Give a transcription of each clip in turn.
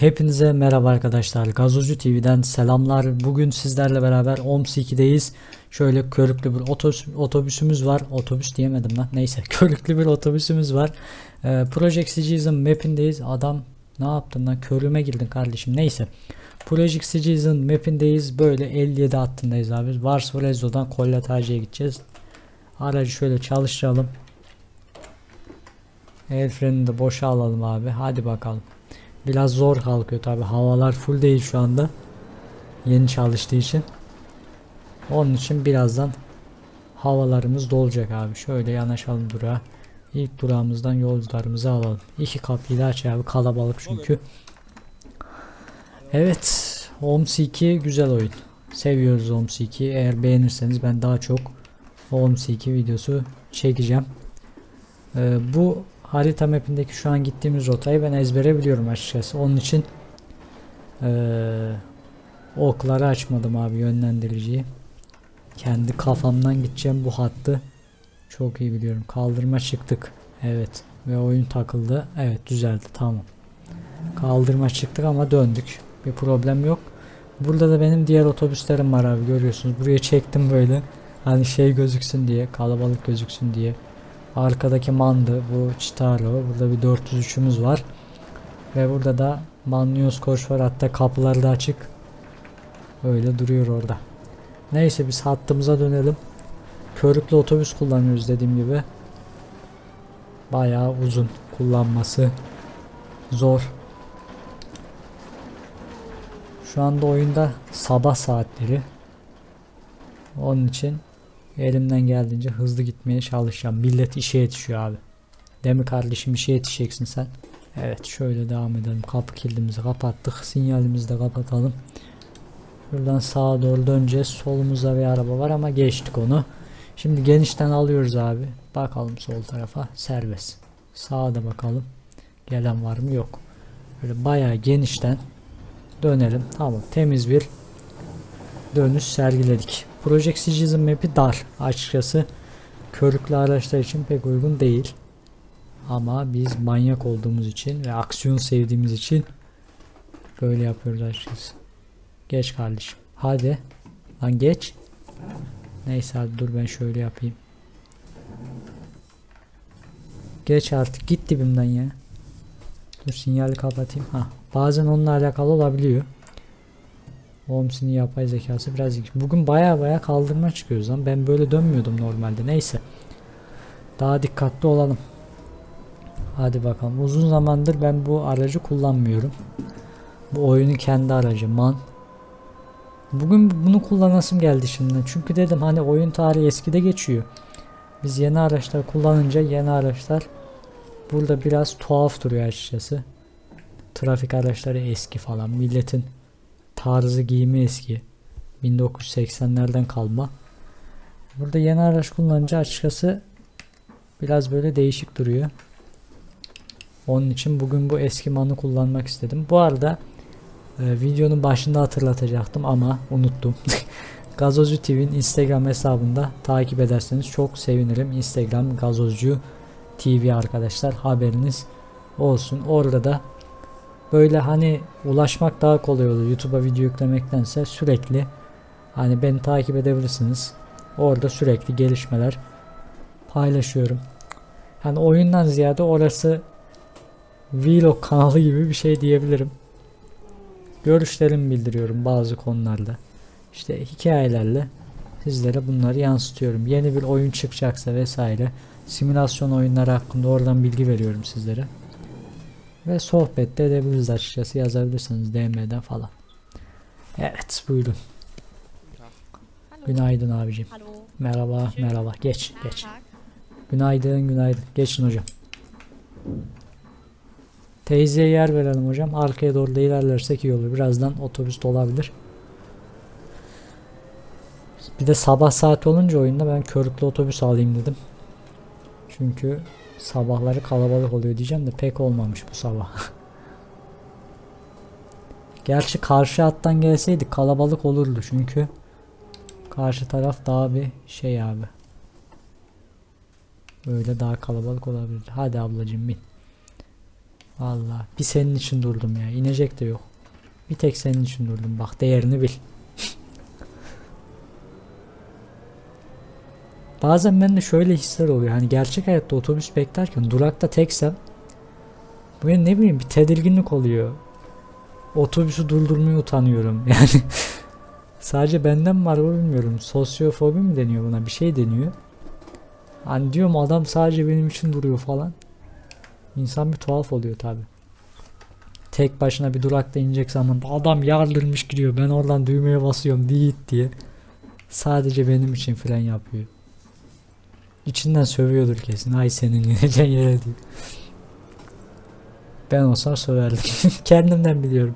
Hepinize merhaba arkadaşlar. Gazozcu TV'den selamlar. Bugün sizlerle beraber OMS 2'deyiz. Şöyle körüklü bir otobüs, otobüsümüz var. Otobüs diyemedim lan. Neyse körüklü bir otobüsümüz var. Ee, Project Citizen map'indeyiz. Adam ne yaptın lan? Körüme girdin kardeşim. Neyse. Project Citizen map'indeyiz. Böyle 57 hattındayız abi. Varsville Ezo'dan Kollataj'a gideceğiz. Aracı şöyle çalıştıralım. El frenini de boşa alalım abi. Hadi bakalım. Biraz zor kalkıyor tabi. Havalar full değil şu anda. Yeni çalıştığı için. Onun için birazdan havalarımız dolacak abi. Şöyle yanaşalım durağa. İlk durağımızdan yolcularımızı alalım. İki kapıyı da aç abi. Kalabalık çünkü. Evet. Homes 2 güzel oyun. Seviyoruz Homes 2. Eğer beğenirseniz ben daha çok Homes 2 videosu çekeceğim. Ee, bu harita mapindeki şu an gittiğimiz rotayı ben ezbere biliyorum açıkçası. Onun için ee, okları açmadım abi yönlendiriciyi. Kendi kafamdan gideceğim bu hattı. Çok iyi biliyorum. Kaldırma çıktık. Evet. Ve oyun takıldı. Evet düzeldi. Tamam. Kaldırma çıktık ama döndük. Bir problem yok. Burada da benim diğer otobüslerim var abi görüyorsunuz. Buraya çektim böyle. Hani şey gözüksün diye. Kalabalık gözüksün diye. Arkadaki Mandı, bu Chitaro, burada bir 403'ümüz var. Ve burada da Manlius koş var hatta kapıları da açık. Öyle duruyor orada. Neyse biz hattımıza dönelim. Körüklü otobüs kullanıyoruz dediğim gibi. Bayağı uzun kullanması zor. Şu anda oyunda sabah saatleri. Onun için Elimden geldiğince hızlı gitmeye çalışacağım. Millet işe yetişiyor abi. Değil mi kardeşim işe yetişeceksin sen. Evet şöyle devam edelim. Kapı kilidimizi kapattık. Sinyalimizi de kapatalım. Buradan sağa doğru döneceğiz. Solumuzda bir araba var ama geçtik onu. Şimdi genişten alıyoruz abi. Bakalım sol tarafa. Serbest. Sağa da bakalım. Gelen var mı? Yok. Böyle bayağı genişten dönelim. Tamam. Temiz bir dönüş sergiledik. Project Citizen map'i dar açıkçası. Körüklü araçlar için pek uygun değil. Ama biz manyak olduğumuz için ve aksiyon sevdiğimiz için böyle yapıyoruz açıkçası. Geç kardeşim. Hadi. Lan geç. Neyse hadi dur ben şöyle yapayım. Geç artık git dibimden ya. Dur sinyali kapatayım. Ha, bazen onunla alakalı olabiliyor. Holmes'in yapay zekası biraz bugün baya baya kaldırma çıkıyoruz lan. Ben böyle dönmüyordum normalde. Neyse. Daha dikkatli olalım. Hadi bakalım. Uzun zamandır ben bu aracı kullanmıyorum. Bu oyunun kendi aracı man. Bugün bunu kullanasım geldi şimdi. Çünkü dedim hani oyun tarihi eskide geçiyor. Biz yeni araçlar kullanınca yeni araçlar burada biraz tuhaf duruyor açıkçası. Trafik araçları eski falan. Milletin tarzı giyimi eski. 1980'lerden kalma. Burada yeni araç kullanınca açıkçası biraz böyle değişik duruyor. Onun için bugün bu eski manı kullanmak istedim. Bu arada e, videonun başında hatırlatacaktım ama unuttum. Gazozcu TV'nin Instagram hesabında takip ederseniz çok sevinirim. Instagram Gazozcu TV arkadaşlar haberiniz olsun. Orada da böyle hani ulaşmak daha kolay olur YouTube'a video yüklemektense sürekli hani beni takip edebilirsiniz. Orada sürekli gelişmeler paylaşıyorum. Hani oyundan ziyade orası vlog kanalı gibi bir şey diyebilirim. Görüşlerimi bildiriyorum bazı konularda. İşte hikayelerle sizlere bunları yansıtıyorum. Yeni bir oyun çıkacaksa vesaire simülasyon oyunları hakkında oradan bilgi veriyorum sizlere. Ve sohbet de edebiliriz açıkçası yazabilirsiniz DM'den falan. Evet buyurun. Günaydın abicim. Merhaba merhaba. Geç geç. Günaydın günaydın. Geçin hocam. Teyzeye yer verelim hocam. Arkaya doğru da ilerlersek iyi olur. Birazdan otobüs dolabilir. Bir de sabah saat olunca oyunda ben körüklü otobüs alayım dedim. Çünkü sabahları kalabalık oluyor diyeceğim de pek olmamış bu sabah. Gerçi karşı hattan gelseydik kalabalık olurdu çünkü karşı taraf daha bir şey abi. Böyle daha kalabalık olabilir. Hadi ablacığım bin. Vallahi bir senin için durdum ya. İnecek de yok. Bir tek senin için durdum. Bak değerini bil. Bazen bende şöyle hisler oluyor. Hani gerçek hayatta otobüs beklerken durakta teksem böyle ne bileyim bir tedirginlik oluyor. Otobüsü durdurmaya utanıyorum. Yani sadece benden var mı bilmiyorum. Sosyofobi mi deniyor buna? Bir şey deniyor. Hani diyorum adam sadece benim için duruyor falan. İnsan bir tuhaf oluyor tabi. Tek başına bir durakta inecek zaman adam yardırmış gidiyor. Ben oradan düğmeye basıyorum değil diye. Sadece benim için fren yapıyor. İçinden sövüyordur kesin. Ay senin ineceğin yere diyor. Ben olsam söverdim. Kendimden biliyorum.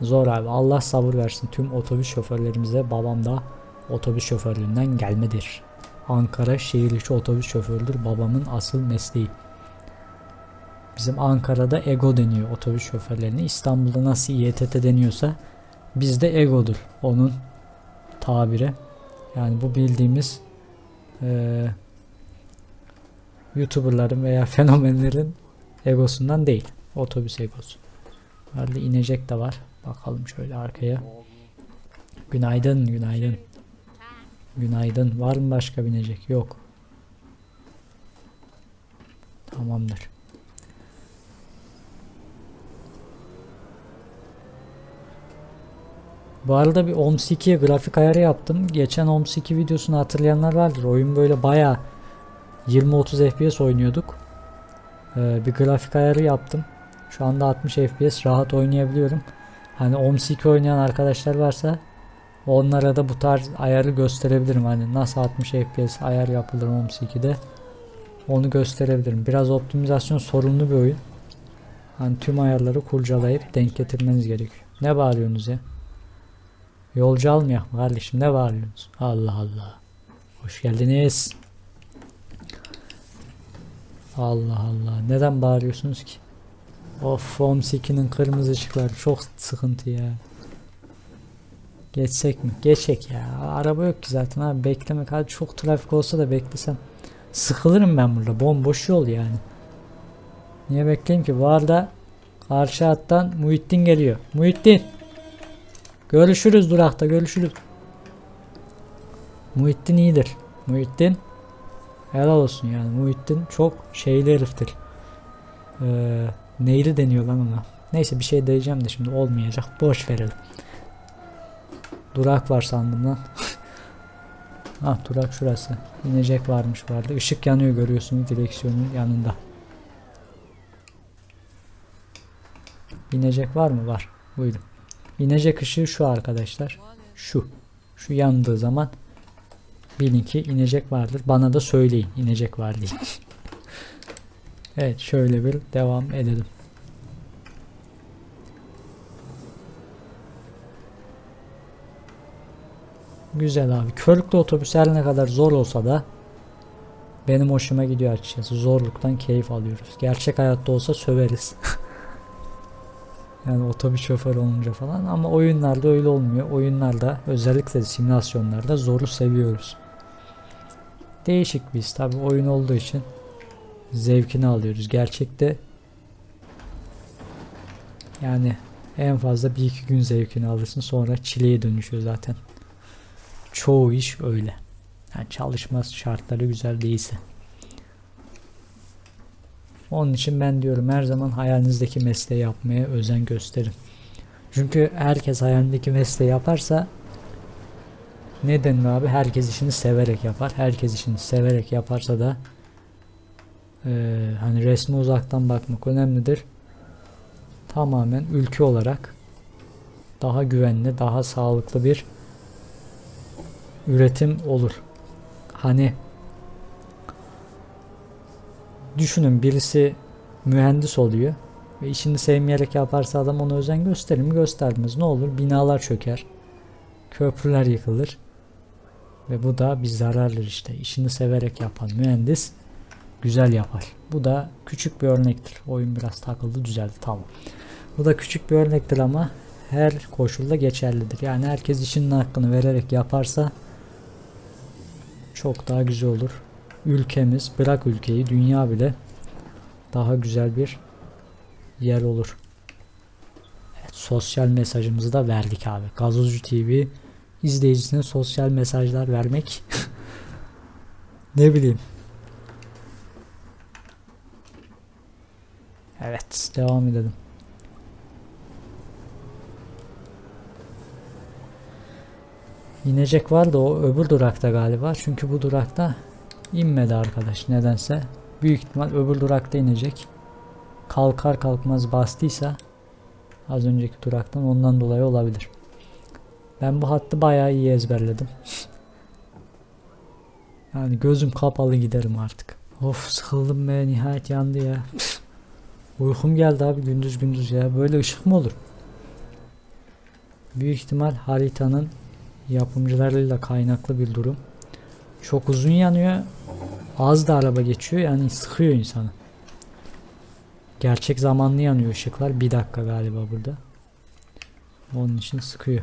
Zor abi. Allah sabır versin tüm otobüs şoförlerimize. Babam da otobüs şoförlüğünden gelmedir. Ankara şehir içi otobüs şoförüdür babamın asıl mesleği. Bizim Ankara'da ego deniyor otobüs şoförlerine. İstanbul'da nasıl İETT deniyorsa bizde egodur onun tabiri. Yani bu bildiğimiz eee YouTuber'ların veya fenomenlerin egosundan değil. Otobüs egosu. Herhalde inecek de var. Bakalım şöyle arkaya. Günaydın, günaydın. Günaydın. Var mı başka binecek? Yok. Tamamdır. Bu arada bir OMS 2'ye grafik ayarı yaptım. Geçen OMS 2 videosunu hatırlayanlar vardır. Oyun böyle baya 20-30 FPS oynuyorduk. Ee, bir grafik ayarı yaptım. Şu anda 60 FPS rahat oynayabiliyorum. Hani OMS 2 oynayan arkadaşlar varsa Onlara da bu tarz ayarı gösterebilirim. Hani nasıl 60 FPS ayar yapılır OMS 2'de. Onu gösterebilirim. Biraz optimizasyon sorunlu bir oyun. Hani tüm ayarları kurcalayıp denk getirmeniz gerekiyor. Ne bağırıyorsunuz ya? Yolcu almıyor mu kardeşim? Ne bağırıyorsunuz? Allah Allah. Hoş geldiniz. Allah Allah. Neden bağırıyorsunuz ki? Of OMS 2'nin kırmızı ışıkları çok sıkıntı ya. Geçsek mi? Geçek ya. Araba yok ki zaten abi. Beklemek hadi çok trafik olsa da beklesem. Sıkılırım ben burada. Bomboş yol yani. Niye bekleyeyim ki? Bu arada karşı hattan Muhittin geliyor. Muhittin. Görüşürüz durakta görüşürüz. Muhittin iyidir. Muhittin helal olsun yani. Muhittin çok şeyli heriftir. Ee, neyli deniyor lan ona. Neyse bir şey diyeceğim de şimdi olmayacak. Boş verelim. Durak var sandım lan. ah durak şurası. İnecek varmış vardı. Işık yanıyor görüyorsunuz direksiyonun yanında. İnecek var mı? Var. Buyurun. İnecek ışığı şu arkadaşlar. Şu. Şu yandığı zaman bilin ki inecek vardır. Bana da söyleyin inecek var diye. evet şöyle bir devam edelim. Güzel abi. Körüklü otobüs her ne kadar zor olsa da benim hoşuma gidiyor açıkçası. Zorluktan keyif alıyoruz. Gerçek hayatta olsa söveriz. yani otobüs şoförü olunca falan ama oyunlarda öyle olmuyor. Oyunlarda özellikle simülasyonlarda zoru seviyoruz. Değişik biz tabi oyun olduğu için zevkini alıyoruz. Gerçekte yani en fazla bir iki gün zevkini alırsın sonra çileye dönüşüyor zaten. Çoğu iş öyle. Yani çalışma şartları güzel değilse. Onun için ben diyorum her zaman hayalinizdeki mesleği yapmaya özen gösterin. Çünkü herkes hayalindeki mesleği yaparsa ne denir abi? Herkes işini severek yapar. Herkes işini severek yaparsa da e, hani resme uzaktan bakmak önemlidir. Tamamen ülke olarak daha güvenli, daha sağlıklı bir üretim olur. Hani düşünün birisi mühendis oluyor ve işini sevmeyerek yaparsa adam ona özen gösterir mi göstermez. Ne olur? Binalar çöker. Köprüler yıkılır. Ve bu da bir zarardır işte. İşini severek yapan mühendis güzel yapar. Bu da küçük bir örnektir. Oyun biraz takıldı düzeldi tamam. Bu da küçük bir örnektir ama her koşulda geçerlidir. Yani herkes işinin hakkını vererek yaparsa çok daha güzel olur. Ülkemiz bırak ülkeyi dünya bile daha güzel bir yer olur. Evet, sosyal mesajımızı da verdik abi. Gazozcu TV izleyicisine sosyal mesajlar vermek ne bileyim. Evet, devam edelim. İnecek var da o öbür durakta galiba. Çünkü bu durakta inmedi arkadaş nedense. Büyük ihtimal öbür durakta inecek. Kalkar kalkmaz bastıysa az önceki duraktan ondan dolayı olabilir. Ben bu hattı bayağı iyi ezberledim. yani gözüm kapalı giderim artık. Of sıkıldım be nihayet yandı ya. Uykum geldi abi gündüz gündüz ya. Böyle ışık mı olur? Büyük ihtimal haritanın yapımcılarıyla kaynaklı bir durum. Çok uzun yanıyor. Az da araba geçiyor yani sıkıyor insanı. Gerçek zamanlı yanıyor ışıklar. Bir dakika galiba burada. Onun için sıkıyor.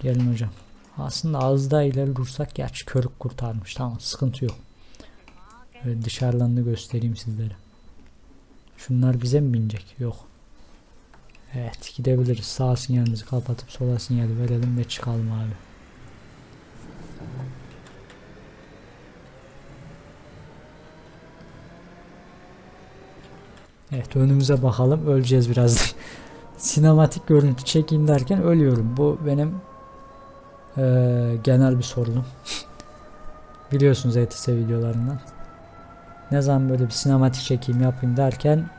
Gelin hocam. Aslında az daha ileri dursak gerçi körük kurtarmış. Tamam sıkıntı yok. Böyle dışarılarını göstereyim sizlere. Şunlar bize mi binecek? Yok. Evet gidebiliriz. Sağ sinyalimizi kapatıp sola sinyali verelim ve çıkalım abi. Evet önümüze bakalım. Öleceğiz birazdan. Sinematik görüntü çekeyim derken ölüyorum. Bu benim eee, genel bir sorunum. Biliyorsunuz ETS videolarından. Ne zaman böyle bir sinematik çekeyim yapayım derken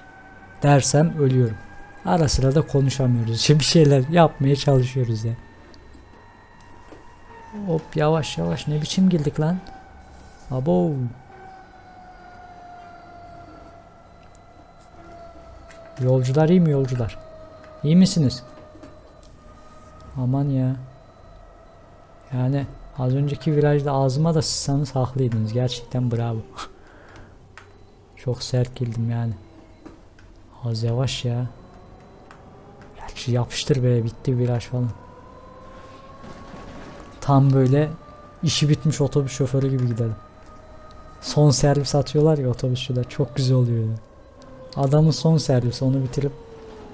dersem ölüyorum. Ara sıra da konuşamıyoruz. İşte bir şeyler yapmaya çalışıyoruz ya. Hop yavaş yavaş ne biçim girdik lan? Abo. Yolcular iyi mi yolcular? İyi misiniz? Aman ya. Yani az önceki virajda ağzıma da sızsanız haklıydınız. Gerçekten bravo. Çok sert girdim yani. Az yavaş ya. Gerçi yapıştır be bitti viraj falan. Tam böyle işi bitmiş otobüs şoförü gibi gidelim. Son servis atıyorlar ya otobüsçüler çok güzel oluyor. ya. Adamın son servisi onu bitirip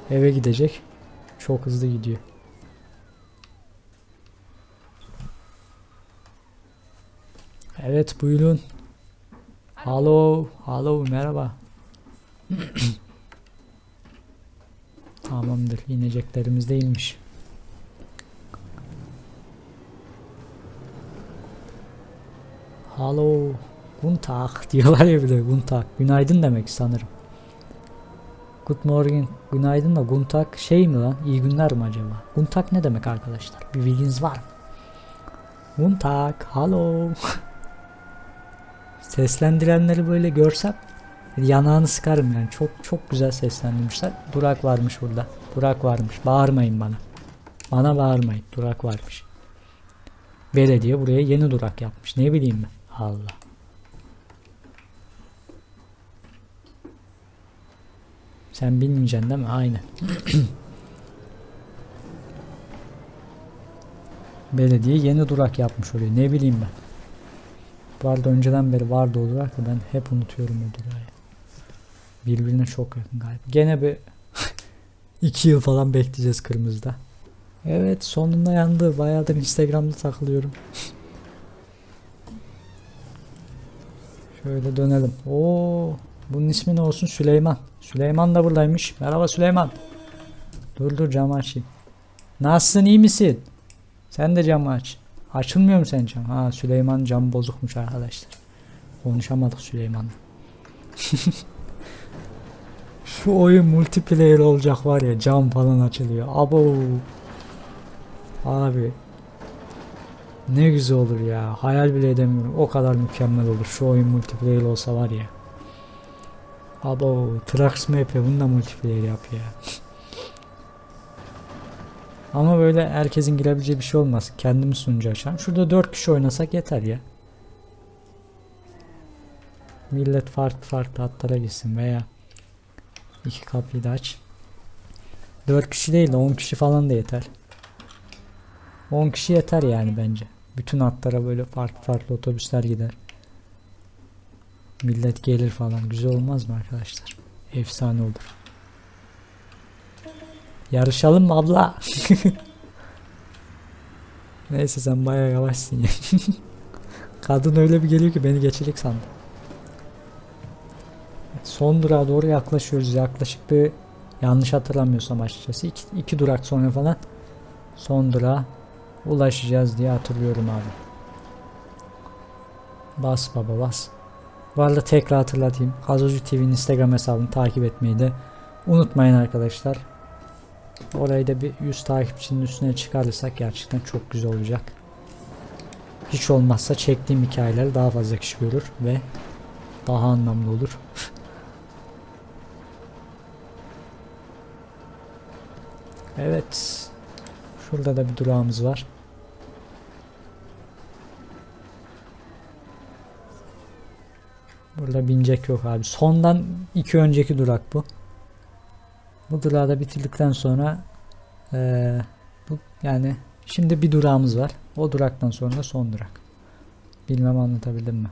eve gidecek. Çok hızlı gidiyor. Evet buyurun. Hello, hello merhaba. Tamamdır. ineceklerimiz de inmiş. Hello. Guten Tag diyorlar ya bir de Guten Tag. Günaydın demek sanırım. Good morning. Günaydın da Guten Tag şey mi lan? İyi günler mi acaba? Guten Tag ne demek arkadaşlar? Bir bilginiz var mı? Guten Tag. Hello. Seslendirenleri böyle görsem yanağını sıkarım yani. Çok çok güzel seslendirmişler. Durak varmış burada. Durak varmış. Bağırmayın bana. Bana bağırmayın. Durak varmış. Belediye buraya yeni durak yapmış. Ne bileyim ben. Allah. Sen bilmeyeceksin değil mi? Aynen. Belediye yeni durak yapmış oraya. Ne bileyim ben. Arada önceden beri vardı o durak da ben hep unutuyorum o durağı. Birbirine çok yakın galiba. Gene bir iki yıl falan bekleyeceğiz kırmızıda. Evet sonunda yandı. Bayağıdır Instagram'da takılıyorum. Şöyle dönelim. Oo, bunun ismi ne olsun? Süleyman. Süleyman da buradaymış. Merhaba Süleyman. Dur dur camı açayım. Nasılsın iyi misin? Sen de camı aç. Açılmıyor mu sen cam? Ha Süleyman cam bozukmuş arkadaşlar. Konuşamadık Süleyman'la. Şu oyun multiplayer olacak var ya cam falan açılıyor. Abo. Abi. Ne güzel olur ya. Hayal bile edemiyorum. O kadar mükemmel olur. Şu oyun multiplayer olsa var ya. Abo. Trax mı yapıyor? Bunu da multiplayer yap ya. Ama böyle herkesin girebileceği bir şey olmaz. Kendimiz sunucu açalım. Şurada 4 kişi oynasak yeter ya. Millet farklı farklı hatlara gitsin veya iki kapıyı da aç. 4 kişi değil de 10 kişi falan da yeter. 10 kişi yeter yani bence. Bütün hatlara böyle farklı farklı otobüsler gider. Millet gelir falan. Güzel olmaz mı arkadaşlar? Efsane olur. Yarışalım mı abla? Neyse sen bayağı yavaşsın ya. Kadın öyle bir geliyor ki beni geçecek sandım. Son durağa doğru yaklaşıyoruz. Yaklaşık bir yanlış hatırlamıyorsam açıkçası. iki, iki durak sonra falan son durağa ulaşacağız diye hatırlıyorum abi. Bas baba bas. Bu arada tekrar hatırlatayım. Gazocu TV'nin Instagram hesabını takip etmeyi de unutmayın arkadaşlar. Orayı da bir 100 takipçinin üstüne çıkarırsak gerçekten çok güzel olacak. Hiç olmazsa çektiğim hikayeleri daha fazla kişi görür ve daha anlamlı olur. evet. Şurada da bir durağımız var. Burada binecek yok abi. Sondan iki önceki durak bu. Bu durağı da bitirdikten sonra eee, bu yani şimdi bir durağımız var. O duraktan sonra son durak. Bilmem anlatabildim mi?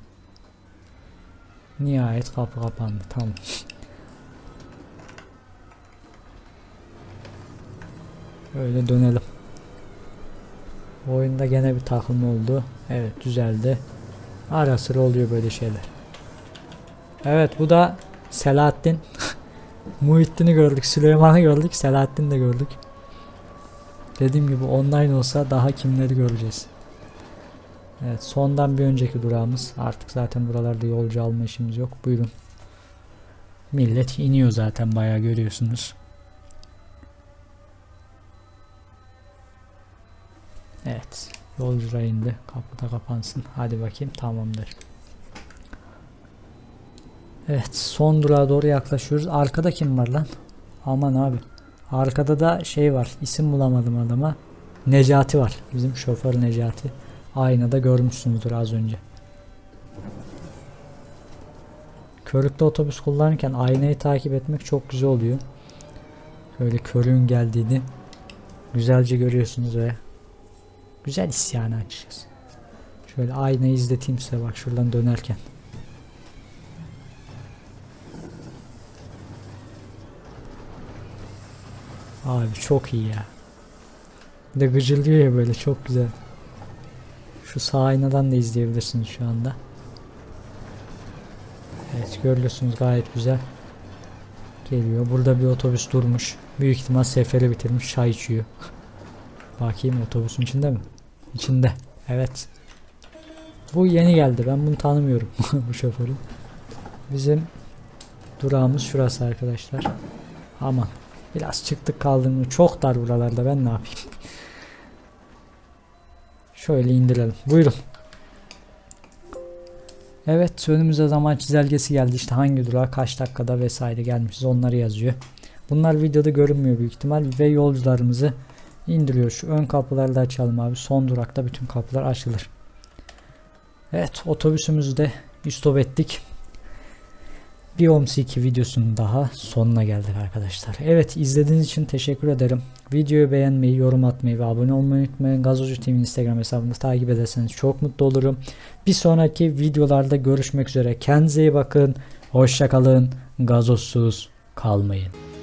Nihayet kapı kapandı. Tamam. Öyle dönelim. Bu oyunda gene bir takım oldu. Evet düzeldi. Ara sıra oluyor böyle şeyler. Evet bu da Selahattin. Muhittin'i gördük, Süleyman'ı gördük, Selahattin'i de gördük. Dediğim gibi online olsa daha kimleri göreceğiz. Evet sondan bir önceki durağımız. Artık zaten buralarda yolcu alma işimiz yok. Buyurun. Millet iniyor zaten bayağı görüyorsunuz. Evet. Yolcular indi. Kapı da kapansın. Hadi bakayım tamamdır. Evet son durağa doğru yaklaşıyoruz. Arkada kim var lan? Aman abi. Arkada da şey var. İsim bulamadım adama. Necati var. Bizim şoför Necati. Aynada görmüşsünüzdür az önce. Körükte otobüs kullanırken aynayı takip etmek çok güzel oluyor. Şöyle körüğün geldiğini güzelce görüyorsunuz ve güzel his yani. Şöyle aynayı izleteyim size bak şuradan dönerken. Abi çok iyi ya. Bir de gıcırlıyor ya böyle çok güzel. Şu sağ aynadan da izleyebilirsiniz şu anda. Evet görüyorsunuz gayet güzel. Geliyor. Burada bir otobüs durmuş. Büyük ihtimal seferi bitirmiş. Çay içiyor. Bakayım otobüsün içinde mi? İçinde. Evet. Bu yeni geldi. Ben bunu tanımıyorum. bu şoförü. Bizim durağımız şurası arkadaşlar. Aman. Biraz çıktık kaldım. Çok dar buralarda. Ben ne yapayım? Şöyle indirelim. Buyurun. Evet önümüze zaman çizelgesi geldi. İşte hangi durağa kaç dakikada vesaire gelmişiz onları yazıyor. Bunlar videoda görünmüyor büyük ihtimal ve yolcularımızı indiriyor. Şu ön kapıları da açalım abi. Son durakta bütün kapılar açılır. Evet otobüsümüzü de istop ettik. Bir OMS2 videosunun daha sonuna geldik arkadaşlar. Evet izlediğiniz için teşekkür ederim. Videoyu beğenmeyi, yorum atmayı ve abone olmayı unutmayın. Gazocu TV Instagram hesabını takip ederseniz çok mutlu olurum. Bir sonraki videolarda görüşmek üzere. Kendinize iyi bakın. Hoşçakalın. Gazozsuz kalmayın.